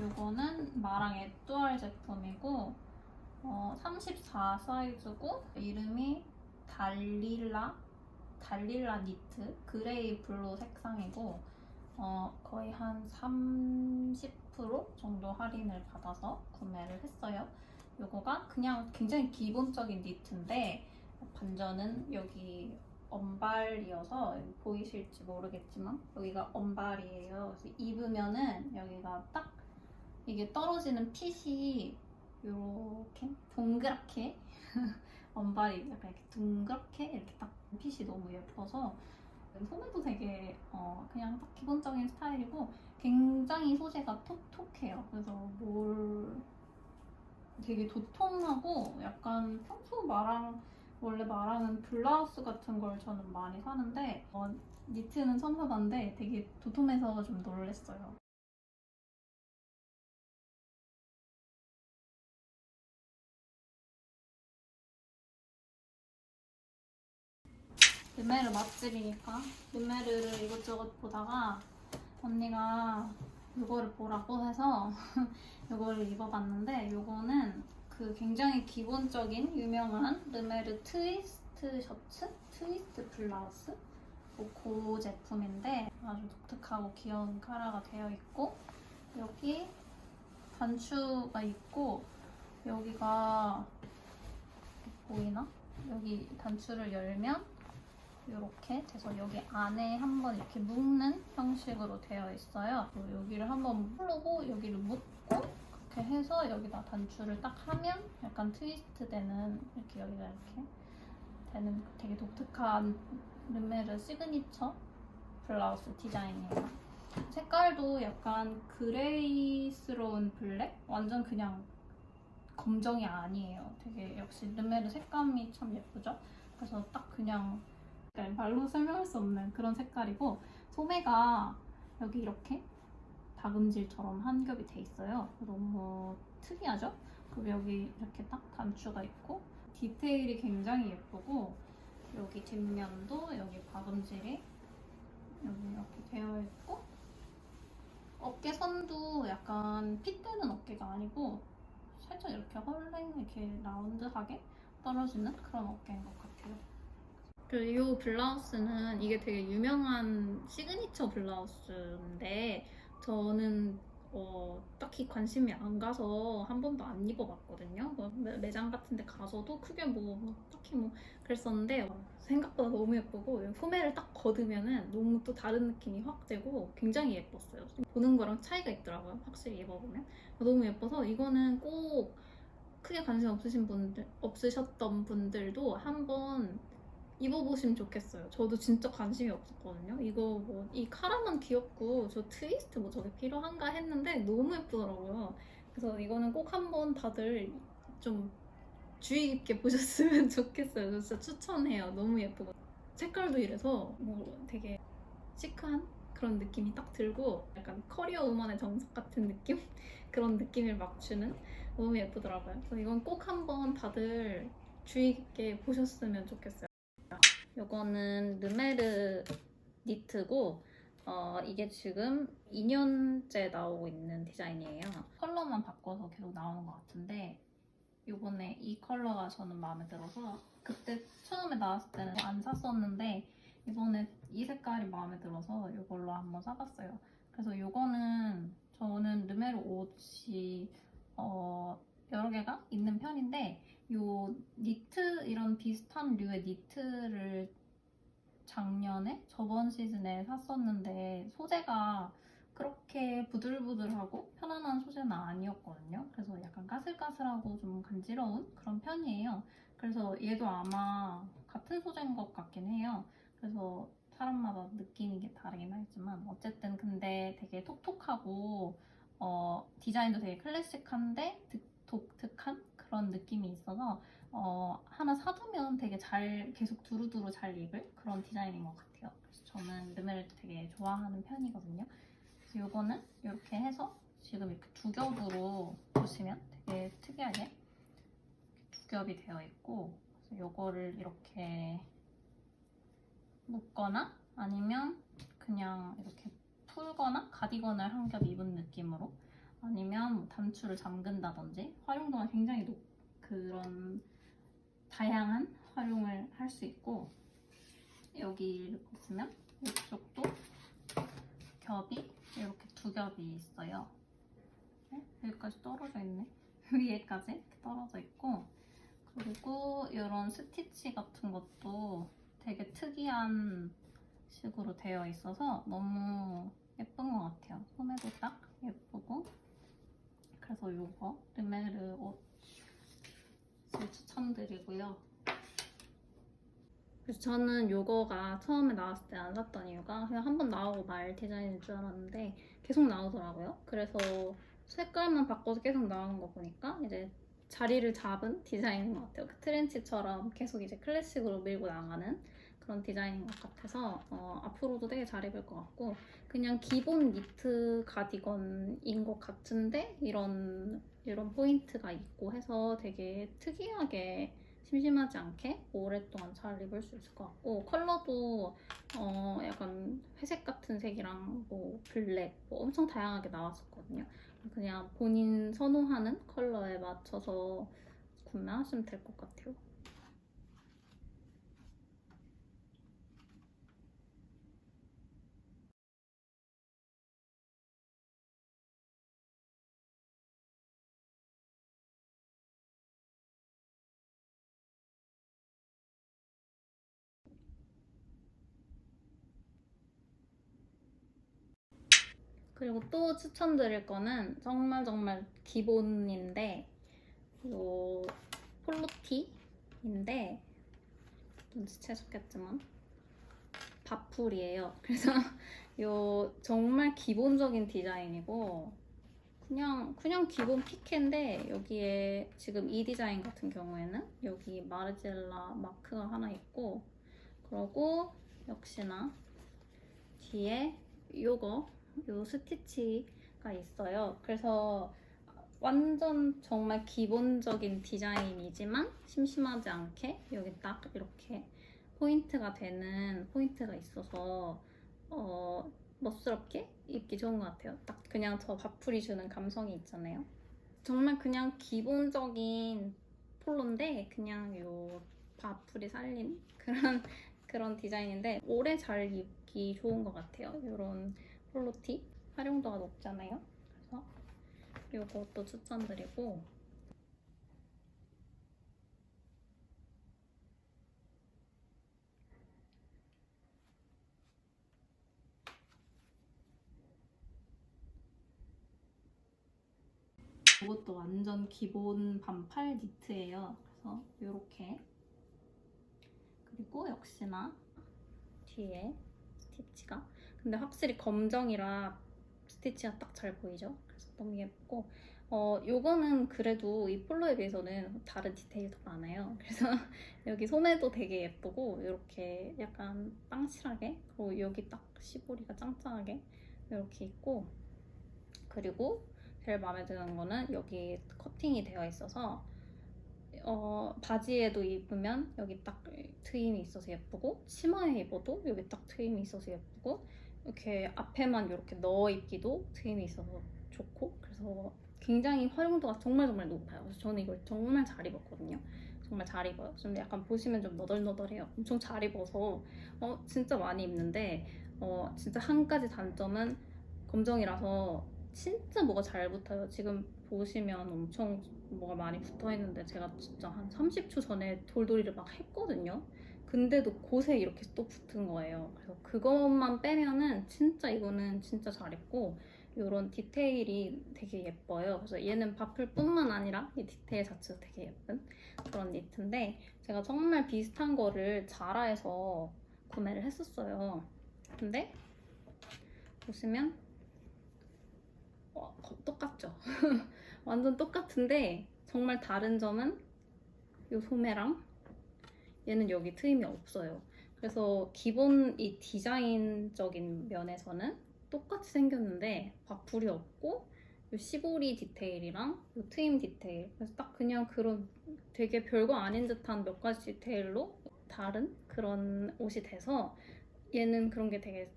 이거는 마랑 에뚜알 제품이고 어, 34 사이즈고 이름이 달릴라 달릴라 니트 그레이 블루 색상이고 어, 거의 한 30% 정도 할인을 받아서 구매를 했어요. 이거가 그냥 굉장히 기본적인 니트인데 반전은 여기 언발이어서 보이실지 모르겠지만 여기가 언발이에요. 그래서 입으면은 여기가 딱 이게 떨어지는 핏이 이렇게 동그랗게 언발이 약간 이렇게 둥그렇게 이렇게 딱 핏이 너무 예뻐서 소매도 되게 어 그냥 딱 기본적인 스타일이고 굉장히 소재가 톡톡해요. 그래서 뭘 되게 도톰하고 약간 평소 마랑 원래 마랑은 블라우스 같은 걸 저는 많이 사는데 어, 니트는 처음 사봤는데 되게 도톰해서 좀 놀랬어요. 르메르 맛집이니까 르메르를 이것저것 보다가 언니가 이거를 보라고 해서 이거를 입어봤는데 이거는 그 굉장히 기본적인 유명한 르메르 트위스트 셔츠? 트위스트 블라우스? 뭐그 제품인데 아주 독특하고 귀여운 카라가 되어 있고 여기 단추가 있고 여기가 보이나? 여기 단추를 열면 이렇게 돼서 여기 안에 한번 이렇게 묶는 형식으로 되어 있어요. 여기를 한번 풀고 여기를 묶고 그렇게 해서 여기다 단추를 딱 하면 약간 트위스트 되는 이렇게 여기가 이렇게 되는 되게 독특한 르메르 시그니처 블라우스 디자인이에요. 색깔도 약간 그레이스러운 블랙? 완전 그냥 검정이 아니에요. 되게 역시 르메르 색감이 참 예쁘죠? 그래서 딱 그냥 네, 말로 설명할 수 없는 그런 색깔이고 소매가 여기 이렇게 다금질처럼 한 겹이 돼 있어요. 너무 특이하죠? 그리고 여기 이렇게 딱 단추가 있고 디테일이 굉장히 예쁘고 여기 뒷면도 여기 바금질이 여기 이렇게 되어 있고 어깨 선도 약간 핏되는 어깨가 아니고 살짝 이렇게 헐랭 이렇게 라운드하게 떨어지는 그런 어깨인 것 같아요. 그리고 이 블라우스는 이게 되게 유명한 시그니처 블라우스인데 저는 어, 딱히 관심이 안 가서 한 번도 안 입어봤거든요. 뭐 매- 매장 같은 데 가서도 크게 뭐, 뭐 딱히 뭐 그랬었는데 어, 생각보다 너무 예쁘고 소매를 딱 걷으면은 너무 또 다른 느낌이 확 되고 굉장히 예뻤어요. 보는 거랑 차이가 있더라고요. 확실히 입어보면. 너무 예뻐서 이거는 꼭 크게 관심 없으신 분들, 없으셨던 분들도 한번 입어보시면 좋겠어요. 저도 진짜 관심이 없었거든요. 이거 뭐 이 카라만 귀엽고 저 트위스트 뭐 저게 필요한가 했는데 너무 예쁘더라고요. 그래서 이거는 꼭 한번 다들 좀 주의 깊게 보셨으면 좋겠어요. 저 진짜 추천해요. 너무 예쁘고 색깔도 이래서 뭐 되게 시크한 그런 느낌이 딱 들고 약간 커리어 우먼의 정석 같은 느낌 그런 느낌을 막 주는 너무 예쁘더라고요. 그래서 이건 꼭 한번 다들 주의 깊게 보셨으면 좋겠어요. 요거는 르메르 니트고 어, 이게 지금 2년째 나오고 있는 디자인이에요. 컬러만 바꿔서 계속 나오는 것 같은데 요번에 이 컬러가 저는 마음에 들어서 그때 처음에 나왔을 때는 안 샀었는데 이번에 이 색깔이 마음에 들어서 이걸로 한번 사봤어요. 그래서 요거는 저는 르메르 옷이 어, 여러 개가 있는 편인데 요 니트 이런 비슷한 류의 니트를 작년에 저번 시즌에 샀었는데 소재가 그렇게 부들부들하고 편안한 소재는 아니었거든요. 그래서 약간 까슬까슬하고 좀 간지러운 그런 편이에요. 그래서 얘도 아마 같은 소재인 것 같긴 해요. 그래서 사람마다 느끼는 게 다르긴 하겠지만 어쨌든 근데 되게 톡톡하고 어, 디자인도 되게 클래식한데 득- 독특한 그런 느낌이 있어서 어, 하나 사두면 되게 잘 계속 두루두루 잘 입을 그런 디자인인 것 같아요. 그래서 저는 르메를 되게 좋아하는 편이거든요. 이거는 이렇게 해서 지금 이렇게 두 겹으로 보시면 되게 특이하게 두 겹이 되어 있고 그래서 이거를 이렇게 묶거나 아니면 그냥 이렇게 풀거나 가디건을 한 겹 입은 뭐 단추를 잠근다든지 활용도가 굉장히 높 그런 다양한 활용을 할 수 있고 여기를 보시면 이쪽도 겹이 이렇게 두 겹이 있어요. 네? 여기까지 떨어져 있네. 위에까지 이렇게 떨어져 있고 그리고 이런 스티치 같은 것도 되게 특이한 식으로 되어 있어서 너무 예쁜 것 같아요. 소매도 딱 예쁘고 그래서 이거 르메르 옷을 추천드리고요. 그래서 저는 이거가 처음에 나왔을 때 안 샀던 이유가 그냥 한 번 나오고 말 디자인인 줄 알았는데 계속 나오더라고요. 그래서 색깔만 바꿔서 계속 나오는 거 보니까 이제 자리를 잡은 디자인인 것 같아요. 그 트렌치처럼 계속 이제 클래식으로 밀고 나가는 그런 디자인인 것 같아서 어, 앞으로도 되게 잘 입을 것 같고 그냥 기본 니트 가디건인 것 같은데 이런 이런 포인트가 있고 해서 되게 특이하게 심심하지 않게 오랫동안 잘 입을 수 있을 것 같고 컬러도 어 약간 회색 같은 색이랑 뭐 블랙 뭐 엄청 다양하게 나왔었거든요. 그냥 본인 선호하는 컬러에 맞춰서 구매하시면 될 것 같아요. 그리고 또 추천드릴 거는 정말 정말 기본인데 요 폴로티인데 눈치 채셨겠지만 바풀이에요. 그래서 요 정말 기본적인 디자인이고 그냥 그냥 기본 피케인데 여기에 지금 이 디자인 같은 경우에는 여기 마르젤라 마크가 하나 있고 그리고 역시나 뒤에 요거 요 스티치가 있어요. 그래서 완전 정말 기본적인 디자인이지만 심심하지 않게 여기 딱 이렇게 포인트가 되는 포인트가 있어서 어, 멋스럽게 입기 좋은 것 같아요. 딱 그냥 저 바풀이 주는 감성이 있잖아요. 정말 그냥 기본적인 폴로인데 그냥 요 바풀이 살린 그런 그런 디자인인데 오래 잘 입기 좋은 것 같아요. 이런 폴로티 활용도가 높잖아요. 그래서 이것도 추천드리고 이것도 완전 기본 반팔 니트예요. 그래서 이렇게 그리고 역시나 뒤에 스티치가 근데 확실히 검정이라 스티치가 딱 잘 보이죠? 그래서 너무 예쁘고 어 요거는 그래도 이 폴로에 비해서는 다른 디테일이 더 많아요. 그래서 여기 소매도 되게 예쁘고 이렇게 약간 빵실하게 그리고 여기 딱 시보리가 짱짱하게 이렇게 있고 그리고 제일 마음에 드는 거는 여기 커팅이 되어 있어서 어, 바지에도 입으면 여기 딱 트임이 있어서 예쁘고 치마에 입어도 여기 딱 트임이 있어서 예쁘고 이렇게 앞에만 이렇게 넣어 입기도 트임이 있어서 좋고 그래서 굉장히 활용도가 정말 정말 높아요. 그래서 저는 이걸 정말 잘 입었거든요. 정말 잘 입어요. 좀 약간 보시면 좀 너덜너덜해요. 엄청 잘 입어서 어, 진짜 많이 입는데 어, 진짜 한 가지 단점은 검정이라서 진짜 뭐가 잘 붙어요. 지금 보시면 엄청 뭐가 많이 붙어 있는데 제가 진짜 한 30초 전에 돌돌이를 막 했거든요. 근데도 곳에 이렇게 또 붙은 거예요. 그래서 그것만 빼면은 진짜 이거는 진짜 잘 입고 이런 디테일이 되게 예뻐요. 그래서 얘는 바풀뿐만 아니라 이 디테일 자체도 되게 예쁜 그런 니트인데 제가 정말 비슷한 거를 자라에서 구매를 했었어요. 근데 보시면 어, 똑같죠? 완전 똑같은데 정말 다른 점은 이 소매랑 얘는 여기 트임이 없어요. 그래서 기본 이 디자인적인 면에서는 똑같이 생겼는데 바풀이 없고 이 시보리 디테일이랑 이 트임 디테일 그래서 딱 그냥 그런 되게 별거 아닌 듯한 몇 가지 디테일로 다른 그런 옷이 돼서 얘는 그런 게 되게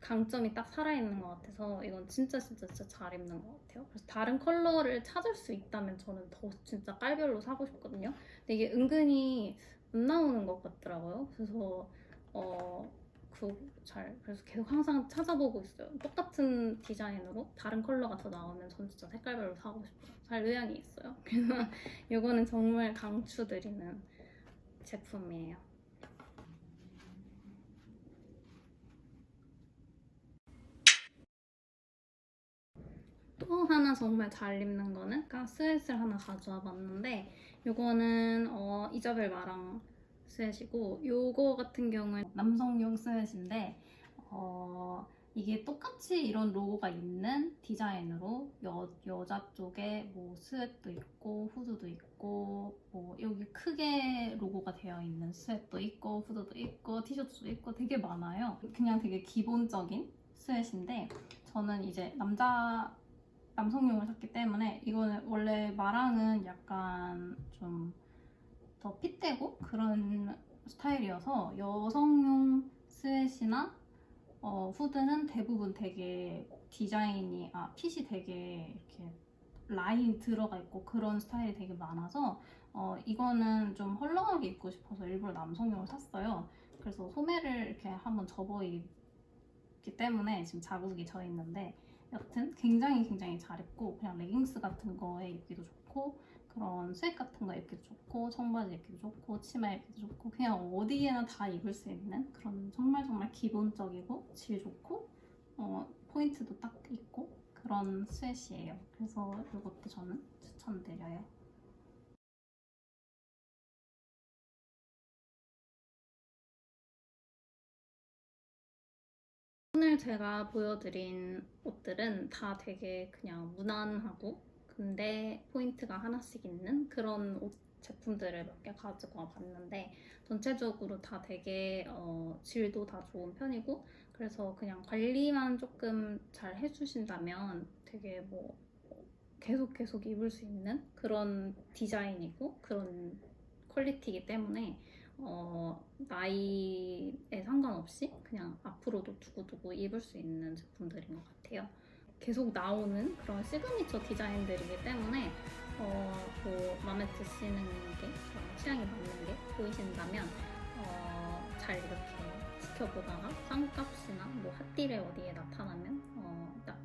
강점이 딱 살아있는 것 같아서 이건 진짜 진짜 진짜 잘 입는 것 같아요. 그래서 다른 컬러를 찾을 수 있다면 저는 더 진짜 깔별로 사고 싶거든요. 근데 이게 은근히 안 나오는 것 같더라고요. 그래서 어 그잘 그래서 계속 항상 찾아보고 있어요. 똑같은 디자인으로 다른 컬러가 더 나오면 전 진짜 색깔별로 사고 싶어요. 살 의향이 있어요. 그래서 이거는 정말 강추드리는 제품이에요. 또 하나 정말 잘 입는 거는 아까 스웨트를 하나 가져와 봤는데 요거는 어, 이자벨 마랑 스웨트이고 요거 같은 경우는 남성용 스웨트인데 어, 이게 똑같이 이런 로고가 있는 디자인으로 여, 여자 쪽에 뭐 스웨트도 있고 후드도 있고 뭐 여기 크게 로고가 되어 있는 스웨트도 있고 후드도 있고 티셔츠도 있고 되게 많아요. 그냥 되게 기본적인 스웨트인데 저는 이제 남자 남성용을 샀기 때문에 이거는 원래 마랑은 약간 좀 더 핏되고 그런 스타일이어서 여성용 스웨트나 어, 후드는 대부분 되게 디자인이 아 핏이 되게 이렇게 라인 들어가 있고 그런 스타일이 되게 많아서 어, 이거는 좀 헐렁하게 입고 싶어서 일부러 남성용을 샀어요. 그래서 소매를 이렇게 한번 접어 입기 때문에 지금 자국이 져 있는데 여튼 굉장히 굉장히 잘 입고 그냥 레깅스 같은 거에 입기도 좋고 그런 스웨트 같은 거 입기도 좋고 청바지 입기도 좋고 치마 입기도 좋고 그냥 어디에나 다 입을 수 있는 그런 정말 정말 기본적이고 질 좋고 어, 포인트도 딱 있고 그런 스웨트예요. 그래서 이것도 저는 추천드려요. 오늘 제가 보여드린 옷들은 다 되게 그냥 무난하고 근데 포인트가 하나씩 있는 그런 옷 제품들을 몇 개 가지고 와봤는데 전체적으로 다 되게 어, 질도 다 좋은 편이고 그래서 그냥 관리만 조금 잘 해주신다면 되게 뭐 계속 계속 입을 수 있는 그런 디자인이고 그런 퀄리티이기 때문에 어, 나이에 상관없이 그냥 앞으로도 두고두고 입을 수 있는 제품들인 것 같아요. 계속 나오는 그런 시그니처 디자인들이기 때문에 어, 뭐 마음에 드시는 게 어, 취향이 맞는 게 보이신다면 어, 잘 이렇게 지켜보다가 쌍값이나 뭐 핫딜에 어디에 나타나면 어, 딱